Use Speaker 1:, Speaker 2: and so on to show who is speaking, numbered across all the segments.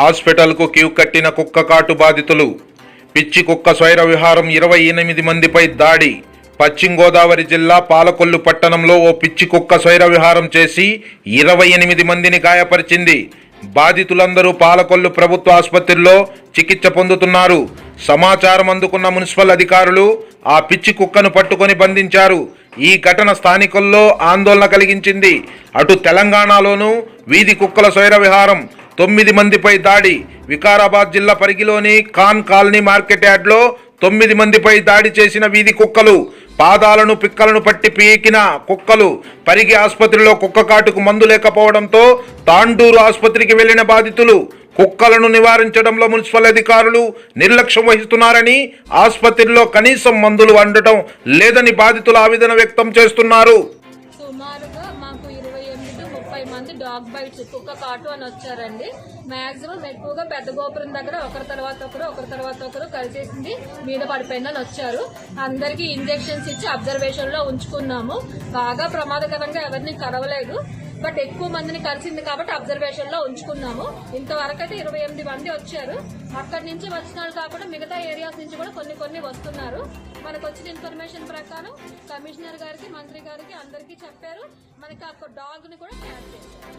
Speaker 1: హాస్పిటల్కు క్యూ కట్టిన కుక్క కాటు బాధితులు. పిచ్చి కుక్క స్వైర విహారం ఇరవై ఎనిమిది మందిపై దాడి. పశ్చిమ గోదావరి జిల్లా పాలకొల్లు పట్టణంలో ఓ పిచ్చి కుక్క స్వైర విహారం చేసి ఇరవై ఎనిమిది మందిని గాయపరిచింది. బాధితులందరూ పాలకొల్లు ప్రభుత్వ ఆసుపత్రిలో చికిత్స పొందుతున్నారు. సమాచారం అందుకున్న మున్సిపల్ అధికారులు ఆ పిచ్చి కుక్కను పట్టుకొని బంధించారు. ఈ ఘటన స్థానికుల్లో ఆందోళన కలిగించింది. అటు తెలంగాణలోనూ వీధి కుక్కల స్వైర విహారం తొమ్మిది మందిపై దాడి. వికారాబాద్ జిల్లా పరిగిలోని ఖాన్ కాలనీ మార్కెట్ యార్డ్లో తొమ్మిది మందిపై దాడి చేసిన వీధి కుక్కలు. పాదాలను పిక్కలను పట్టి పీకిన కుక్కలు. పరిగి ఆసుపత్రిలో కుక్క కాటుకు మందు లేకపోవడంతో తాండూరు ఆసుపత్రికి వెళ్ళిన బాధితులు కుక్కలను నివారించడంలో మున్సిపల్ అధికారులు నిర్లక్ష్యం వహిస్తున్నారని ఆసుపత్రిలో కనీసం మందులు వండటం లేదని బాధితులు ఆవేదన వ్యక్తం చేస్తున్నారు.
Speaker 2: డాగ్ బైట్స్ కుక్క కాటు అని వచ్చారండి. మాక్సిమం ఎక్కువగా పెద్ద గోపురం దగ్గర ఒకరి తర్వాత ఒకరు ఒకరి తర్వాత ఒకరు కలిసేసింది. మీద పడిపోయిందని వచ్చారు. అందరికీ ఇంజెక్షన్స్ ఇచ్చి అబ్జర్వేషన్లో ఉంచుకున్నాము. బాగా ప్రమాదకరంగా ఎవరిని కలవలేదు. బట్ ఎక్కువ మందిని కలిసింది కాబట్టి అబ్జర్వేషన్లో ఉంచుకున్నాము. ఇంతవరకు అయితే ఇరవై ఎనిమిది మంది వచ్చారు. అక్కడి నుంచి వచ్చిన వాళ్ళు కాకుండా మిగతా ఏరియాస్ నుంచి కూడా కొన్ని కొన్ని వస్తున్నారు. మనకు వచ్చిన ఇన్ఫర్మేషన్ ప్రకారం కమిషనర్ గారికి మంత్రి గారికి అందరికీ చెప్పారు. మనకి ఆ డాగ్ని కూడా ట్యాగ్ చేశారు.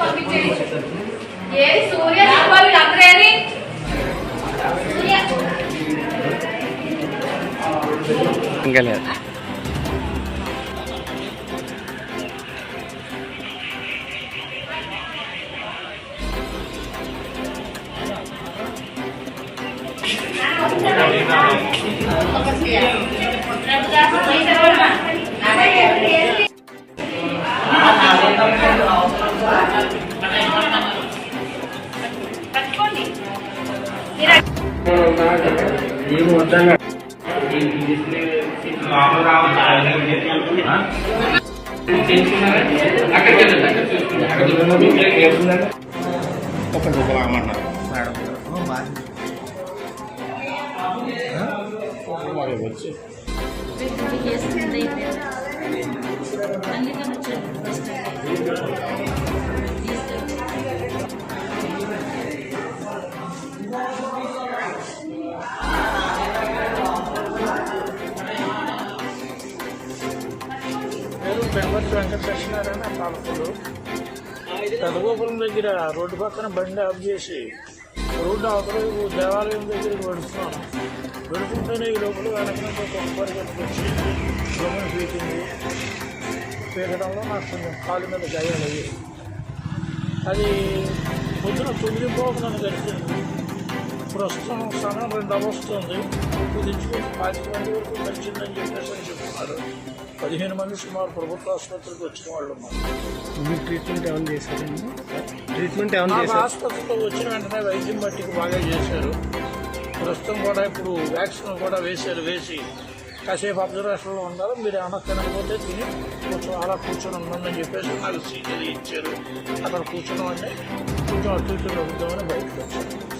Speaker 3: పంపించేది. ఏది సూర్య రాంబాబు ఇంకా లేదు ఒకటి
Speaker 4: ఒకలాగమంటున్నారు వచ్చి
Speaker 5: అందుకని బెంగళూరు వెంకటకృష్ణారాయణ పాలకుడు పెదగోపురం దగ్గర రోడ్డు పక్కన బండి ఆఫ్ చేసి రోడ్డు అవతల దేవాలయం దగ్గరికి వెడుతున్నాను వెడుతుంటేనే ఈ లోపల వెనక కొంపరి కట్టుకొచ్చి గమని పీకింది. పీకడంలో నాకు కొంచెం కాలు మీద గాయాలయ్యాయి అది పొద్దున తొమ్మిది పోకుండా నన్ను ప్రస్తుతం స్థానం రెండు అవస్తుంది కుదించుకుని పాతిక మంది వరకు గడిచిందని చెప్పేసి అని చెప్తున్నారు పదిహేను మంది సుమారు ప్రభుత్వ ఆసుపత్రికి వచ్చిన వాళ్ళు
Speaker 4: మీరు ట్రీట్మెంట్ ఏమైనా చేశారండి ట్రీట్మెంట్ ఏమైనా చేశారు
Speaker 5: ఆసుపత్రిలో వచ్చిన వెంటనే వైద్యం బట్టికి బాగా చేశారు ప్రస్తుతం కూడా ఇప్పుడు వ్యాక్సిన్ కూడా వేశారు వేసి కాసేపు అబ్జర్వేషన్లో ఉండాలి మీరు ఏమన్నా తినకపోతే తిని కొంచెం అలా కూర్చొని ఉందని చెప్పేసి నాకు సీజరీ ఇచ్చారు అక్కడ కూర్చున్నామంటే కొంచెం అటు ఇటు నవ్వుతామని బయటకు వచ్చారు